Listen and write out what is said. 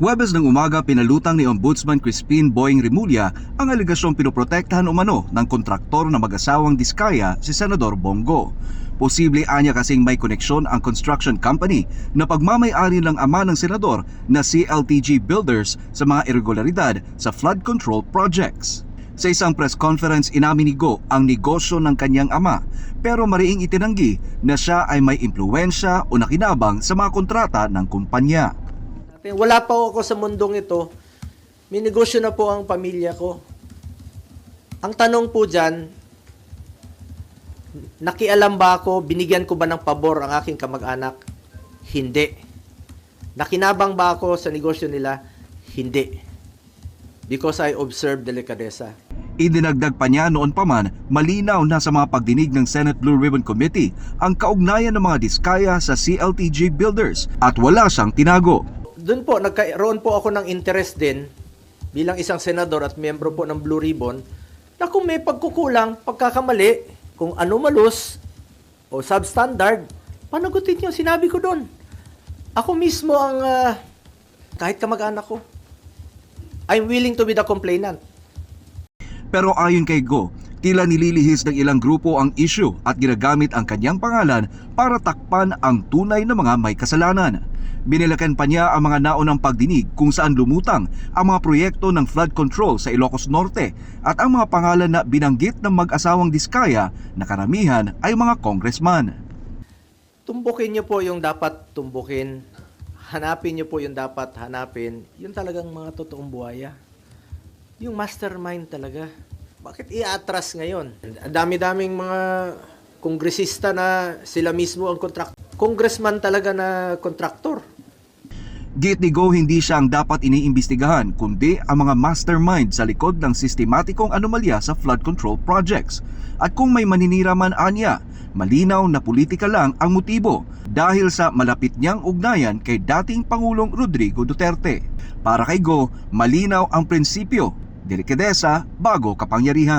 Huwebes ng umaga pinalutang ni Ombudsman Crispin Boying Rimulya ang aligasyong pinoprotektahan umano ng kontraktor na mag-asawang Diskaya si Senador Bongo. Posible anya kasing may koneksyon ang construction company na pagmamayari ng ama ng senador na CLTG Builders sa mga irregularidad sa flood control projects. Sa isang press conference inamin ni Go ang negosyo ng kanyang ama pero mariing itinanggi na siya ay may impluensya o nakinabang sa mga kontrata ng kumpanya. Wala pa ako sa mundong ito. May negosyo na po ang pamilya ko. Ang tanong po dyan, nakialam ba ako, binigyan ko ba ng pabor ang aking kamag-anak? Hindi. Nakinabang ba ako sa negosyo nila? Hindi. Because I observe delikadesa. Idinagdag pa niya noon pa man, malinaw na sa mga pagdinig ng Senate Blue Ribbon Committee ang kaugnayan ng mga diskaya sa CLTG Builders at wala siyang tinago. Doon po, nagkaroon po ako ng interest din bilang isang senador at miyembro po ng Blue Ribbon na kung may pagkukulang, pagkakamali, kung anomalous o substandard, panagutin niyo, sinabi ko doon. Ako mismo ang, ah, kahit kamag-anak ko, I'm willing to be the complainant. Pero ayon kay Go, tila nililihis ng ilang grupo ang issue at ginagamit ang kanyang pangalan para takpan ang tunay na mga may kasalanan. Binilakan pa niya ang mga naunang pagdinig kung saan lumutang ang mga proyekto ng flood control sa Ilocos Norte at ang mga pangalan na binanggit ng mag-asawang Diskaya na karamihan ay mga congressman. Tumbukin niyo po yung dapat tumbukin. Hanapin niyo po yung dapat hanapin. Yun talagang mga totoong buhaya. Yung mastermind talaga. Bakit i-atras ngayon? Ang dami-daming mga kongresista na sila mismo ang kontrak congressman talaga na kontraktor. Git ni Go hindi siya ang dapat iniimbestigahan kundi ang mga mastermind sa likod ng sistematikong anomalya sa flood control projects. At kung may maninira man anya, malinaw na politika lang ang motibo dahil sa malapit niyang ugnayan kay dating Pangulong Rodrigo Duterte. Para kay Go, malinaw ang prinsipyo, delikadesa bago kapangyarihan.